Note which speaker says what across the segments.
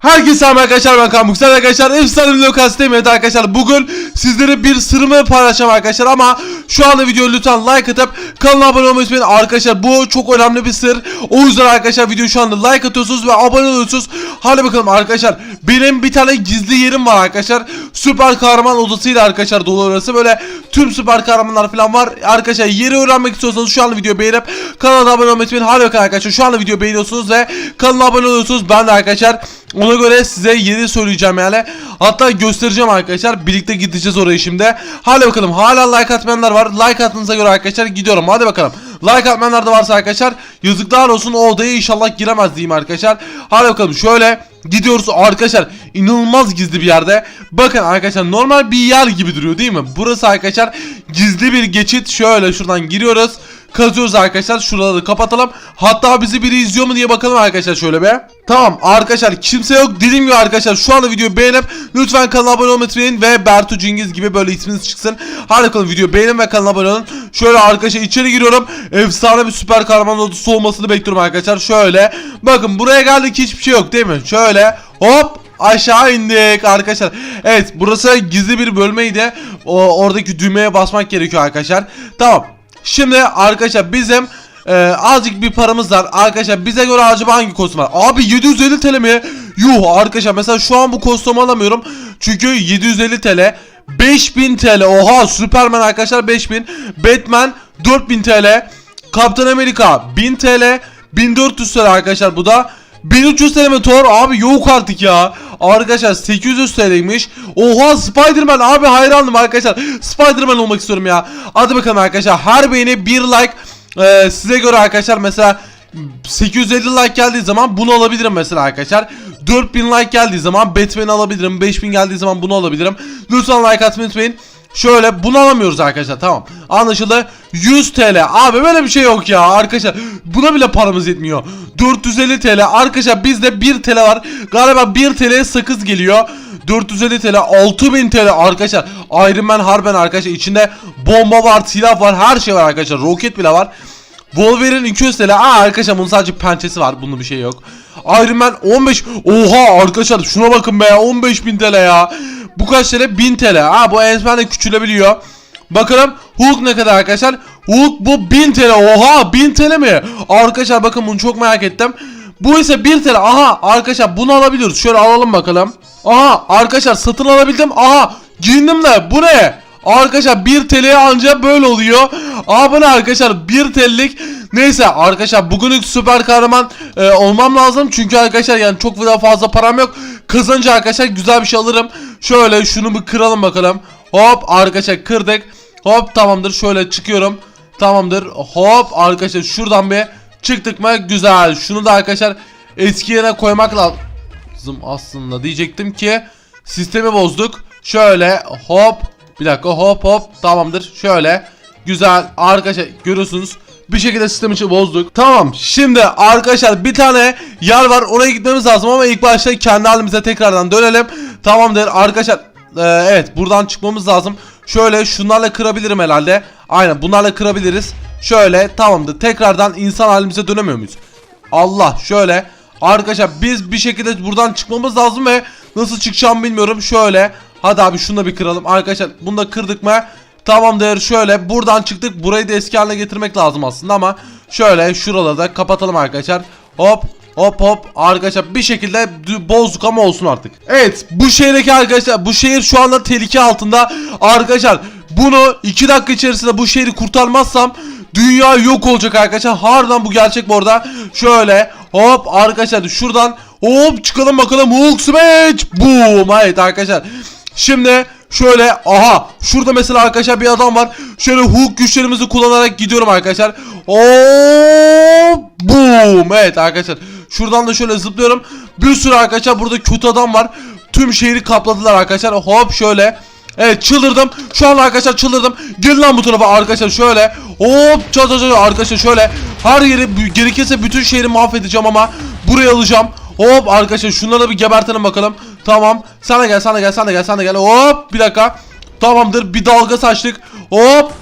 Speaker 1: Herkese selam arkadaşlar ben Kaan Muksel arkadaşlar. Efsane bir lokasyon evet arkadaşlar bugün sizlere bir sırrımı paylaşacağım arkadaşlar ama şu anda videoyu lütfen like atıp kanala abone olmayı unutmayın. Arkadaşlar bu çok önemli bir sır. O yüzden arkadaşlar videoyu şu anda like atıyorsunuz ve abone oluyorsunuz. Hadi bakalım arkadaşlar benim bir tane gizli yerim var arkadaşlar. Süper kahraman odasıyla arkadaşlar dolu orası. Böyle tüm süper kahramanlar falan var. Arkadaşlar yeri öğrenmek istiyorsanız şu anda videoyu beğenip kanala abone olmayı unutmayın. Hadi bakalım arkadaşlar şu anda videoyu beğeniyorsunuz ve kanala abone oluyorsunuz. Ben de arkadaşlar ona göre size yeri söyleyeceğim yani. Hatta göstereceğim arkadaşlar. Birlikte gideceğiz oraya şimdi. Hadi bakalım. Hala like atmayanlar var. Like attığınıza göre arkadaşlar gidiyorum. Hadi bakalım. Like atmayanlar da varsa arkadaşlar yazıklar olsun o odaya inşallah giremez diyeyim arkadaşlar. Hadi bakalım şöyle gidiyoruz arkadaşlar. inanılmaz gizli bir yerde. Bakın arkadaşlar normal bir yer gibi duruyor değil mi? Burası arkadaşlar gizli bir geçit. Şöyle şuradan giriyoruz. Kazıyoruz arkadaşlar. Şuraları kapatalım. Hatta bizi biri izliyor mu diye bakalım arkadaşlar şöyle be. Tamam arkadaşlar kimse yok. Dediğim gibi arkadaşlar şu anda videoyu beğenip lütfen kanala abone olmayı unutmayın ve Bertu Cengiz gibi böyle isminiz çıksın. Hadi bakalım videoyu beğenin ve kanala abone olun. Şöyle arkadaşlar içeri giriyorum. Efsane bir süper kahraman ordusu olmasını bekliyorum arkadaşlar. Şöyle. Bakın buraya geldik hiçbir şey yok değil mi? Şöyle. Hop aşağı indik arkadaşlar. Evet burası gizli bir bölmeydi. O, oradaki düğmeye basmak gerekiyor arkadaşlar. Tamam. Şimdi arkadaşlar bizim e, azıcık bir paramız var. Arkadaşlar bize göre acaba hangi kostüm var? Abi 750 TL mi? Yuh arkadaşlar mesela şu an bu kostümü alamıyorum. Çünkü 750 TL. 5000 TL. Oha Superman arkadaşlar 5000. Batman 4000 TL. Kaptan Amerika 1000 TL. 1400 TL arkadaşlar bu da. 1300 TL mi Thor? Abi yok artık ya. Arkadaşlar 800 TL'ymiş. Oha Spider-Man abi hayranım arkadaşlar. Spider-Man olmak istiyorum ya. Hadi bakalım arkadaşlar. Her beğeni bir like. Ee, size göre arkadaşlar mesela 850 like geldiği zaman bunu alabilirim mesela arkadaşlar. 4000 like geldiği zaman Batman'i alabilirim. 5000 geldiği zaman bunu alabilirim. Lütfen like atmayı unutmayın. Şöyle bunu alamıyoruz arkadaşlar tamam. Anlaşıldı. 100 TL. Abi böyle bir şey yok ya arkadaşlar. Buna bile paramız yetmiyor. 450 TL. Arkadaşlar bizde 1 TL var. Galiba 1 TL'ye sakız geliyor. 450 TL 6000 TL arkadaşlar Iron Man Harben arkadaşlar içinde bomba var silah var her şey var arkadaşlar roket bile var Wolverine 200 TL aa arkadaşlar bunun sadece pençesi var bunun bir şey yok Iron Man 15 oha arkadaşlar şuna bakın be 15.000 TL ya Bu kaç TL 1000 TL aa bu Ant-Man de küçülebiliyor Bakalım Hulk ne kadar arkadaşlar Hulk bu 1000 TL oha 1000 TL mi Arkadaşlar bakın bunu çok merak ettim bu ise 1 TL. Aha arkadaşlar bunu alabiliyoruz. Şöyle alalım bakalım. Aha arkadaşlar satın alabildim. Aha giyindim de bu ne? Arkadaşlar 1 TL'ye anca böyle oluyor. Aa bu ne arkadaşlar 1 TL'lik. Neyse arkadaşlar bugünlük süper kahraman e, olmam lazım. Çünkü arkadaşlar yani çok fazla param yok. Kazanınca arkadaşlar güzel bir şey alırım. Şöyle şunu bir kıralım bakalım. Hop arkadaşlar kırdık. Hop tamamdır şöyle çıkıyorum. Tamamdır. Hop arkadaşlar şuradan bir Çıktık mı? Güzel. Şunu da arkadaşlar eski yerine koymak lazım aslında. Diyecektim ki sistemi bozduk. Şöyle hop. Bir dakika hop hop. Tamamdır. Şöyle. Güzel. Arkadaşlar görüyorsunuz. Bir şekilde sistemi içi bozduk. Tamam. Şimdi arkadaşlar bir tane yer var. Oraya gitmemiz lazım ama ilk başta kendi halimize tekrardan dönelim. Tamamdır. Arkadaşlar ee, evet buradan çıkmamız lazım. Şöyle şunlarla kırabilirim herhalde. Aynen bunlarla kırabiliriz. Şöyle tamamdır. Tekrardan insan halimize dönemiyor muyuz? Allah şöyle. Arkadaşlar biz bir şekilde buradan çıkmamız lazım ve nasıl çıkacağımı bilmiyorum. Şöyle. Hadi abi şunu da bir kıralım. Arkadaşlar bunu da kırdık mı? Tamamdır şöyle buradan çıktık. Burayı da eski haline getirmek lazım aslında ama şöyle şuraları da kapatalım arkadaşlar. Hop Hop hop arkadaşlar bir şekilde bozduk ama olsun artık. Evet bu şehirdeki arkadaşlar bu şehir şu anda tehlike altında. Arkadaşlar bunu 2 dakika içerisinde bu şehri kurtarmazsam dünya yok olacak arkadaşlar. Harbiden bu gerçek bu arada. Şöyle hop arkadaşlar şuradan hop çıkalım bakalım Hulk smash. Boom evet arkadaşlar. Şimdi şöyle aha şurada mesela arkadaşlar bir adam var. Şöyle Hulk güçlerimizi kullanarak gidiyorum arkadaşlar. Hop boom evet arkadaşlar. Şuradan da şöyle zıplıyorum. Bir sürü arkadaşlar burada kötü adam var. Tüm şehri kapladılar arkadaşlar. Hop şöyle. Evet çıldırdım. Şu an arkadaşlar çıldırdım. Gelin lan bu tarafa arkadaşlar şöyle. Hop çat çat arkadaşlar şöyle. Her yeri gerekirse bütün şehri mahvedeceğim ama buraya alacağım. Hop arkadaşlar şunları bir gebertelim bakalım. Tamam. Sana gel sana gel sana gel sana gel. Hop bir dakika. Tamamdır bir dalga saçtık. Hop.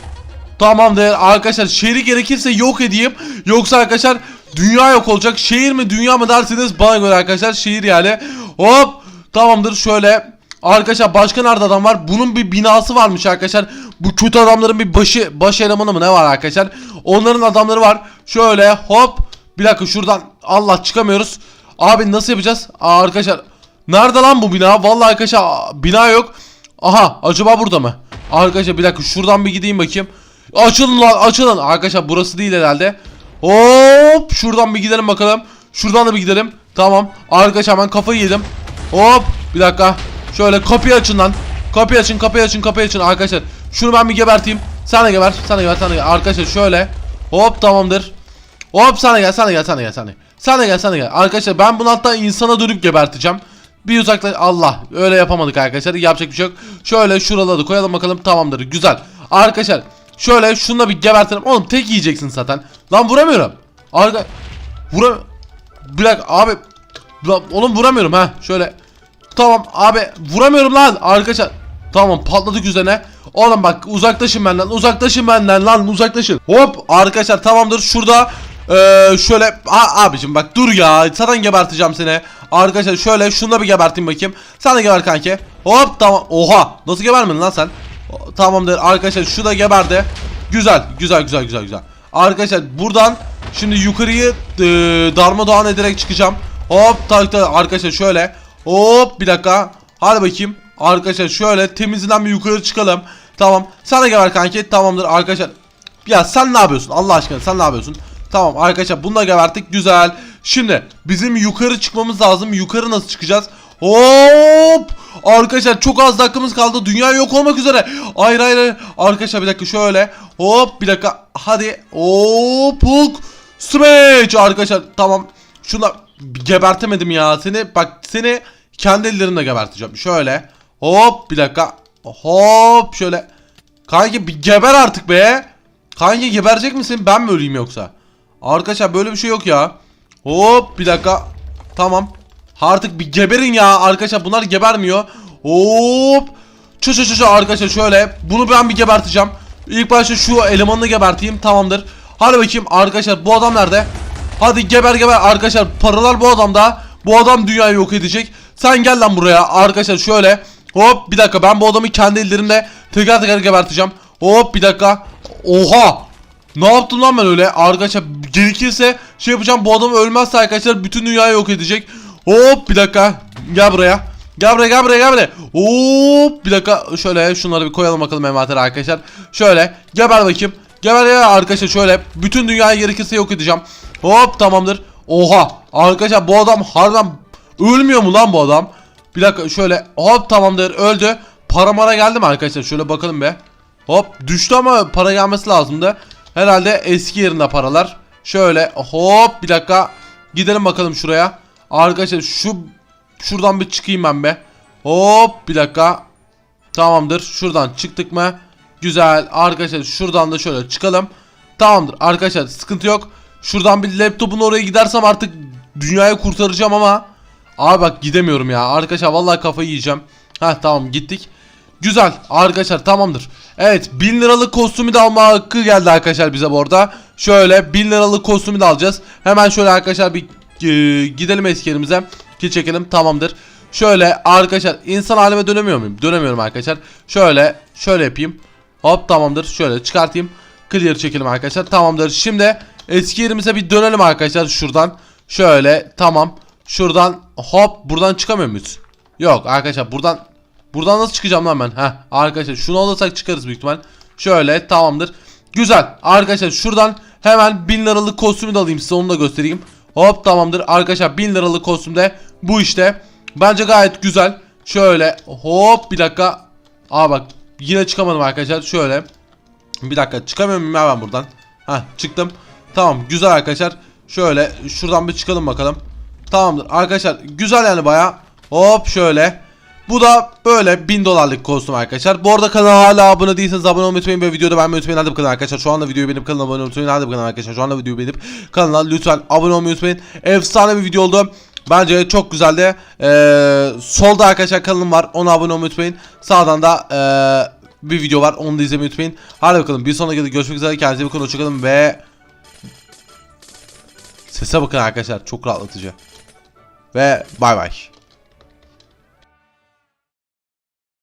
Speaker 1: Tamamdır arkadaşlar şehri gerekirse yok edeyim. Yoksa arkadaşlar dünya yok olacak. Şehir mi dünya mı derseniz bana göre arkadaşlar şehir yani. Hop tamamdır şöyle. Arkadaşlar başka nerede adam var? Bunun bir binası varmış arkadaşlar. Bu kötü adamların bir başı baş elemanı mı ne var arkadaşlar? Onların adamları var. Şöyle hop. Bir dakika şuradan Allah çıkamıyoruz. Abi nasıl yapacağız? Aa, arkadaşlar nerede lan bu bina? Vallahi arkadaşlar bina yok. Aha acaba burada mı? Arkadaşlar bir dakika şuradan bir gideyim bakayım. Açılın lan açılın. Arkadaşlar burası değil herhalde. Hop şuradan bir gidelim bakalım. Şuradan da bir gidelim. Tamam. Arkadaşlar ben kafayı yedim. Hop bir dakika. Şöyle kapıyı açın lan. Kapıyı açın kapıyı açın kapıyı açın arkadaşlar. Şunu ben bir geberteyim. Sana geber. Sana geber. Sana geber. Arkadaşlar şöyle. Hop tamamdır. Hop sana gel sana gel sana gel sana. Sana gel sana gel. Arkadaşlar ben bunu hatta insana dönüp geberteceğim. Bir uzaklaş Allah öyle yapamadık arkadaşlar yapacak bir şey yok. Şöyle şuraları koyalım bakalım tamamdır güzel. Arkadaşlar şöyle şununla bir gebertelim. Oğlum tek yiyeceksin zaten. Lan vuramıyorum. Arka Vura dakika abi Lan oğlum vuramıyorum ha şöyle Tamam abi vuramıyorum lan arkadaşlar Tamam patladık üzerine Oğlum bak uzaklaşın benden uzaklaşın benden lan uzaklaşın Hop arkadaşlar tamamdır şurada eee, Şöyle ha, abicim bak dur ya zaten geberteceğim seni Arkadaşlar şöyle şunu bir geberteyim bakayım Sen de geber kanki Hop tamam oha nasıl gebermedin lan sen Tamamdır arkadaşlar şu da geberdi Güzel güzel güzel güzel güzel Arkadaşlar buradan şimdi yukarıyı e, darmadağın ederek çıkacağım. Hop tak tak arkadaşlar şöyle. Hop bir dakika. Hadi bakayım. Arkadaşlar şöyle temizinden bir yukarı çıkalım. Tamam. Sana geber kanki. Tamamdır arkadaşlar. Ya sen ne yapıyorsun? Allah aşkına sen ne yapıyorsun? Tamam arkadaşlar bunu da geberttik. Güzel. Şimdi bizim yukarı çıkmamız lazım. Yukarı nasıl çıkacağız? Hop! Arkadaşlar çok az dakikamız kaldı. Dünya yok olmak üzere. Hayır hayır. Arkadaşlar bir dakika şöyle. Hop bir dakika. Hadi. Hop. Hulk. Smash. Arkadaşlar tamam. Şuna gebertemedim ya. Seni bak seni kendi ellerimle geberteceğim. Şöyle. Hop bir dakika. Hop şöyle. Kanki bir geber artık be. Kanki geberecek misin? Ben mi öleyim yoksa? Arkadaşlar böyle bir şey yok ya. Hop bir dakika. Tamam. Artık bir geberin ya arkadaşlar bunlar gebermiyor. Hop. Çı çı çı arkadaşlar şöyle. Bunu ben bir geberteceğim. İlk başta şu elemanını geberteyim tamamdır. Hadi bakayım arkadaşlar bu adam nerede? Hadi geber geber arkadaşlar paralar bu adamda. Bu adam dünyayı yok edecek. Sen gel lan buraya arkadaşlar şöyle. Hop bir dakika ben bu adamı kendi ellerimle teker teker geberteceğim. Hop bir dakika. Oha. Ne yaptım lan ben öyle? Arkadaşlar gerekirse şey yapacağım bu adam ölmezse arkadaşlar bütün dünyayı yok edecek. Hop bir dakika. Gel buraya. Gel buraya gel buraya gel buraya. Hop bir dakika şöyle şunları bir koyalım bakalım envantere arkadaşlar. Şöyle geber bakayım. Geber ya arkadaşlar şöyle bütün dünyayı gerekirse yok edeceğim. Hop tamamdır. Oha arkadaşlar bu adam harbiden ölmüyor mu lan bu adam? Bir dakika şöyle hop tamamdır öldü. Para mara geldi mi arkadaşlar şöyle bakalım be. Hop düştü ama para gelmesi lazımdı. Herhalde eski yerinde paralar. Şöyle hop bir dakika gidelim bakalım şuraya. Arkadaşlar şu şuradan bir çıkayım ben be. Hop bir dakika. Tamamdır. Şuradan çıktık mı? Güzel. Arkadaşlar şuradan da şöyle çıkalım. Tamamdır. Arkadaşlar sıkıntı yok. Şuradan bir laptopun oraya gidersem artık dünyayı kurtaracağım ama Abi bak gidemiyorum ya. Arkadaşlar vallahi kafayı yiyeceğim. Ha tamam gittik. Güzel arkadaşlar tamamdır. Evet 1000 liralık kostümü de alma hakkı geldi arkadaşlar bize bu arada. Şöyle 1000 liralık kostümü de alacağız. Hemen şöyle arkadaşlar bir e, gidelim eski yerimize. Ki çekelim tamamdır. Şöyle arkadaşlar insan halime dönemiyor muyum? Dönemiyorum arkadaşlar. Şöyle şöyle yapayım. Hop tamamdır. Şöyle çıkartayım. Clear çekelim arkadaşlar. Tamamdır. Şimdi eski yerimize bir dönelim arkadaşlar şuradan. Şöyle tamam. Şuradan hop buradan çıkamıyor muyuz? Yok arkadaşlar buradan buradan nasıl çıkacağım lan ben? Heh arkadaşlar şunu alırsak çıkarız büyük ihtimal. Şöyle tamamdır. Güzel arkadaşlar şuradan hemen 1000 liralık kostümü de alayım size onu da göstereyim. Hop tamamdır arkadaşlar 1000 liralık kostümde bu işte. Bence gayet güzel. Şöyle hop bir dakika. Aa bak yine çıkamadım arkadaşlar şöyle. Bir dakika çıkamıyor muyum ben buradan? Heh çıktım. Tamam güzel arkadaşlar. Şöyle şuradan bir çıkalım bakalım. Tamamdır arkadaşlar güzel yani baya. Hop şöyle. Bu da böyle 1000 dolarlık kostüm arkadaşlar. Bu arada kanala hala abone değilseniz abone olmayı unutmayın ve videoda beğenmeyi unutmayın. Hadi bakalım arkadaşlar. Şu anda videoyu beğenip kanala abone olmayı unutmayın. Hadi bakalım arkadaşlar. Şu anda videoyu beğenip kanala lütfen abone olmayı unutmayın. Efsane bir video oldu. Bence çok güzeldi. Ee, solda arkadaşlar kanalım var. Ona abone olmayı unutmayın. Sağdan da ee, bir video var. Onu da izlemeyi unutmayın. Hadi bakalım. Bir sonraki videoda görüşmek üzere. Kendinize iyi bakın. Hoşçakalın ve Sese bakın arkadaşlar. Çok rahatlatıcı. Ve bay bay.